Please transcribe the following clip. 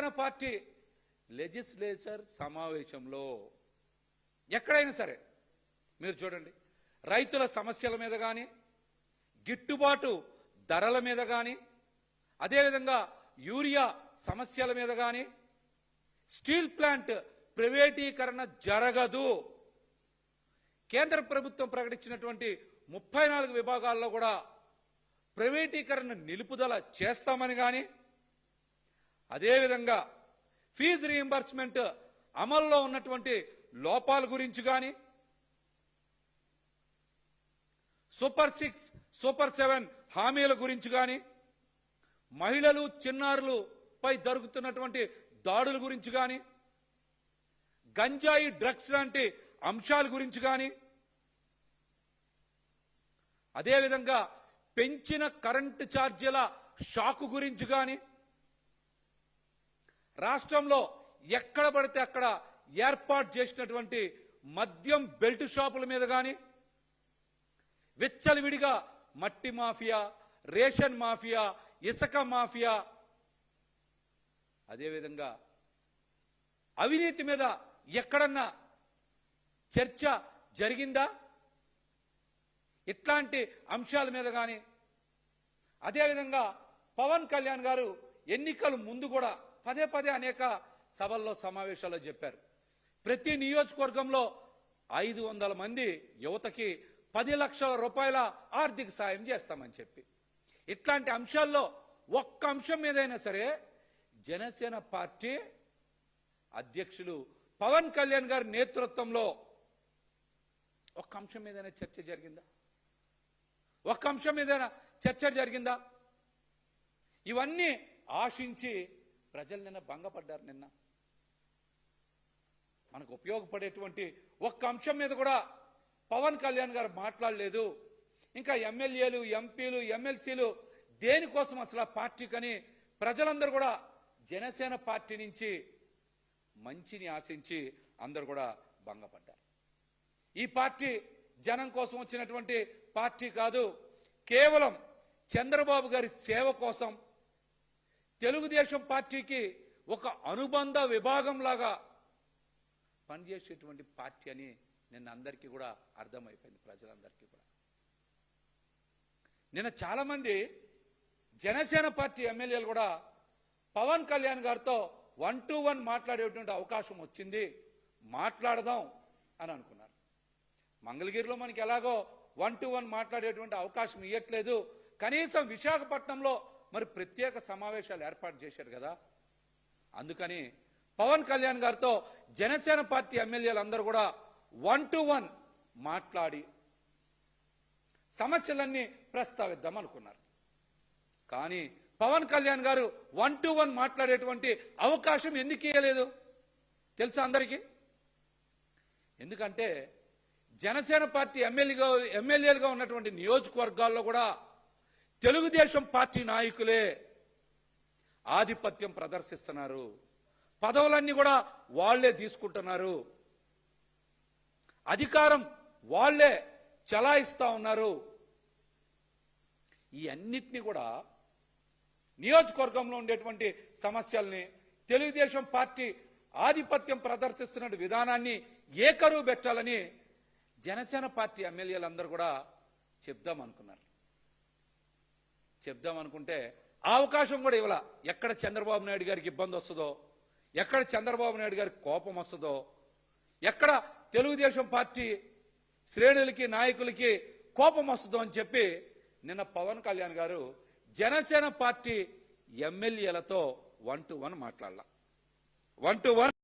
Janasena party legislature సమావేశంలో ఎక్కడైనా సరే మీరు చూడండి రైతుల సమస్యల మీద కానీ గిట్టుబాటు ధరల మీద కానీ అదేవిధంగా యూరియా సమస్యల మీద కానీ స్టీల్ ప్లాంట్ ప్రైవేటీకరణ జరగదు. కేంద్ర ప్రభుత్వం ప్రకటించినటువంటి ముప్పై నాలుగు విభాగాల్లో కూడా ప్రైవేటీకరణ నిలుపుదల చేస్తామని కానీ అదేవిధంగా ఫీజు రీఎంబర్స్మెంట్ అమల్లో ఉన్నటువంటి లోపాల గురించి కానీ సూపర్ సిక్స్ సూపర్ సెవెన్ హామీల గురించి కానీ మహిళలు చిన్నారులు పై జరుగుతున్నటువంటి దాడుల గురించి కానీ గంజాయి డ్రగ్స్ లాంటి అంశాల గురించి కానీ అదేవిధంగా పెంచిన కరెంటు ఛార్జీల షాకు గురించి కానీ రాష్ట్రంలో ఎక్కడ పడితే అక్కడ ఏర్పాటు చేసినటువంటి మద్యం బెల్ట్ షాపుల మీద కానీ విచ్చలవిడిగా మట్టి మాఫియా రేషన్ మాఫియా ఇసుక మాఫియా అదేవిధంగా అవినీతి మీద ఎక్కడన్నా చర్చ జరిగిందా? ఇట్లాంటి అంశాల మీద కానీ అదేవిధంగా పవన్ కళ్యాణ్ గారు ఎన్నికలు ముందు కూడా పదే పదే అనేక సభల్లో సమావేశాల్లో చెప్పారు. ప్రతి నియోజకవర్గంలో ఐదు వందల మంది యువతకి పది లక్షల రూపాయల ఆర్థిక సాయం చేస్తామని చెప్పి. ఇట్లాంటి అంశాల్లో ఒక్క అంశం మీదైనా సరే జనసేన పార్టీ అధ్యక్షులు పవన్ కళ్యాణ్ గారి నేతృత్వంలో ఒక్క అంశం మీదైనా చర్చ జరిగిందా? ఒక్క అంశం మీదైనా చర్చ జరిగిందా? ఇవన్నీ ఆశించి ప్రజలు నిన్న భంగపడ్డారు నిన్న. మనకు ఉపయోగపడేటువంటి ఒక్క అంశం మీద కూడా పవన్ కళ్యాణ్ గారు మాట్లాడలేదు. ఇంకా ఎమ్మెల్యేలు ఎంపీలు ఎమ్మెల్సీలు దేనికోసం అసలు ఆ పార్టీకని ప్రజలందరూ కూడా జనసేన పార్టీ నుంచి మంచిని ఆశించి అందరూ కూడా భంగపడ్డారు. ఈ పార్టీ జనం కోసం వచ్చినటువంటి పార్టీ కాదు కేవలం చంద్రబాబు గారి సేవ కోసం తెలుగుదేశం పార్టీకి ఒక అనుబంధ విభాగం లాగా పనిచేసేటువంటి పార్టీ అని నిన్న అందరికీ కూడా అర్థమైపోయింది ప్రజలందరికీ కూడా. నిన్న చాలా మంది జనసేన పార్టీ ఎమ్మెల్యేలు కూడా పవన్ కళ్యాణ్ గారితో వన్ టు వన్ మాట్లాడేటువంటి అవకాశం వచ్చింది మాట్లాడదాం అని అనుకున్నారు. మంగళగిరిలో మనకి ఎలాగో వన్ టు వన్ మాట్లాడేటువంటి అవకాశం ఇవ్వట్లేదు కనీసం విశాఖపట్నంలో మరి ప్రత్యేక సమావేశాలు ఏర్పాటు చేశారు కదా. అందుకని పవన్ కళ్యాణ్ గారితో జనసేన పార్టీ ఎమ్మెల్యేలందరూ కూడా వన్ టు వన్ మాట్లాడి సమస్యలన్నీ ప్రస్తావిద్దాం అనుకున్నారు. కానీ పవన్ కళ్యాణ్ గారు వన్ టు వన్ మాట్లాడేటువంటి అవకాశం ఎందుకు ఇవ్వలేదు తెలుసా అందరికీ? ఎందుకంటే జనసేన పార్టీ ఎమ్మెల్యేగా ఎమ్మెల్యేలుగా ఉన్నటువంటి నియోజకవర్గాల్లో కూడా తెలుగుదేశం పార్టీ నాయకులే ఆధిపత్యం ప్రదర్శిస్తున్నారు. పదవులన్నీ కూడా వాళ్ళే తీసుకుంటున్నారు. అధికారం వాళ్ళే చలాయిస్తా ఉన్నారు. ఈ అన్నిటినీ కూడా నియోజకవర్గంలో ఉండేటువంటి సమస్యల్ని తెలుగుదేశం పార్టీ ఆధిపత్యం ప్రదర్శిస్తున్న విధానాన్ని ఏకరువు పెట్టాలని జనసేన పార్టీ ఎమ్మెల్యేలందరూ కూడా చెప్దాం అనుకున్నారు చెప్దాం అనుకుంటే అవకాశం కూడా ఇవ్వాల. ఎక్కడ చంద్రబాబు నాయుడు గారికి ఇబ్బంది వస్తుందో ఎక్కడ చంద్రబాబు నాయుడు గారికి కోపం వస్తుందో ఎక్కడ తెలుగుదేశం పార్టీ శ్రేణులకి నాయకులకి కోపం వస్తుందో అని చెప్పి నిన్న పవన్ కళ్యాణ్ గారు జనసేన పార్టీ ఎమ్మెల్యేలతో వన్ టు వన్ మాట్లాడాల. One to one